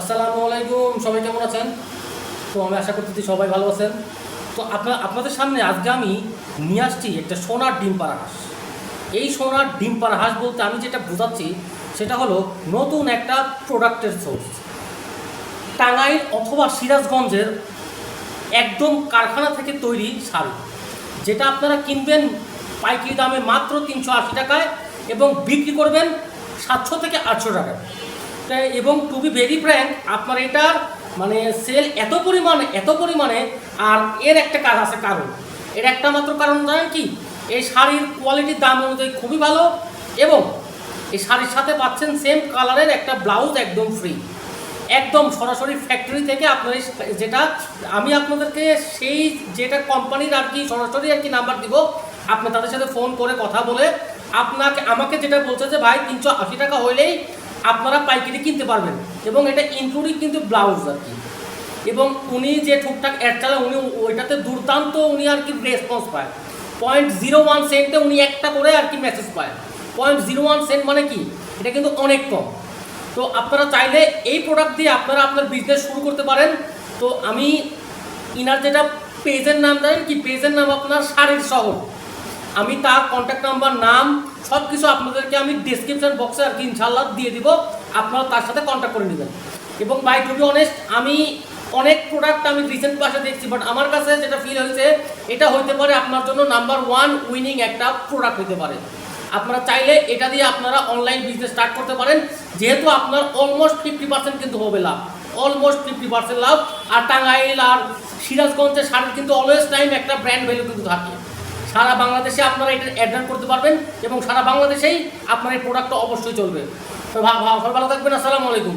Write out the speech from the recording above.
আসসালামু আলাইকুম, সবাই কেমন আছেন? তো আমি আশা করতেছি সবাই ভালো আছেন। তো আপনার আপনাদের সামনে আজকে আমি নিয়ে আসছি একটা সোনার ডিম পাড়া হাঁস। এই সোনার ডিম পাড়া হাঁস বলতে আমি যেটা বোঝাচ্ছি, সেটা হলো নতুন একটা প্রোডাক্টের সোর্স টাঙ্গাইল অথবা সিরাজগঞ্জের একদম কারখানা থেকে তৈরি শাড়ি, যেটা আপনারা কিনবেন পাইকারি দামে মাত্র তিনশো আশি টাকায় এবং বিক্রি করবেন সাতশো থেকে আটশো টাকায়। এবং টু বি ভেরি ফ্র্যাঙ্ক আপনার এটার মানে সেল এত পরিমাণে এত পরিমাণে, আর এর একটা কাজ আছে কারণ। এর একটা মাত্র কারণ জানেন কি? এই শাড়ির কোয়ালিটির দাম অনুযায়ী খুবই ভালো এবং এই শাড়ির সাথে পাচ্ছেন সেম কালারের একটা ব্লাউজ একদম ফ্রি একদম সরাসরি ফ্যাক্টরি থেকে আপনার যেটা আমি আপনাদেরকে সেই যেটা কোম্পানির আর কি সরাসরি আর কি নাম্বার দিব, আপনি তাদের সাথে ফোন করে কথা বলে আপনাকে, আমাকে যেটা বলছে যে, ভাই, তিনশো আশি টাকা হইলেই আপনারা পাইকারি কিনতে পারবেন। এবং এটা ইনক্লুডিং কিন্তু ব্লাউজ আর কি। এবং উনি যে টুকটাক অ্যাড চালান উনি ওইটাতে দুর্দান্ত উনি আর কি রেসপন্স পায়। পয়েন্ট জিরো ওয়ান সেন্টে উনি একটা করে আর কি মেসেজ পায়। পয়েন্ট জিরো ওয়ান সেন্ট মানে কি? এটা কিন্তু অনেক কম। তো আপনারা চাইলে এই প্রোডাক্ট দিয়ে আপনারা আপনার বিজনেস শুরু করতে পারেন। তো আমি ইনার যেটা পেজের নাম জানেন কি? পেজের নাম আপনার শাড়ির শহর। আমি তার কন্ট্যাক্ট নাম্বার নাম সব কিছু আপনাদেরকে আমি ডিসক্রিপশন বক্সে আর কি ইনশাল্লাহ দিয়ে দিব। আপনারা তার সাথে কন্ট্যাক্ট করে নেবেন। এবং বাই টু বি অনেস্ট আমি অনেক প্রোডাক্ট আমি রিসেন্ট পাশে দেখছি বাট আমার কাছে যেটা ফিল হয়েছে, এটা হইতে পারে আপনার জন্য নাম্বার ওয়ান উইনিং একটা প্রোডাক্ট হতে পারে। আপনারা চাইলে এটা দিয়ে আপনারা অনলাইন বিজনেস স্টার্ট করতে পারেন। যেহেতু আপনার অলমোস্ট ফিফটি পার্সেন্ট কিন্তু হবে লাভ। অলমোস্ট ফিফটি পার্সেন্ট লাভ। আর টাঙ্গাইল আর সিরাজগঞ্জের শাড়ির কিন্তু অলওয়েজ টাইম একটা ব্র্যান্ড ভ্যালু কিন্তু থাকে। সারা বাংলাদেশে আপনারা এটা অ্যাডভান করতে পারবেন এবং সারা বাংলাদেশেই আপনার এই প্রোডাক্টটা অবশ্যই চলবে। তো ভালো থাকবেন, আসসালামু আলাইকুম।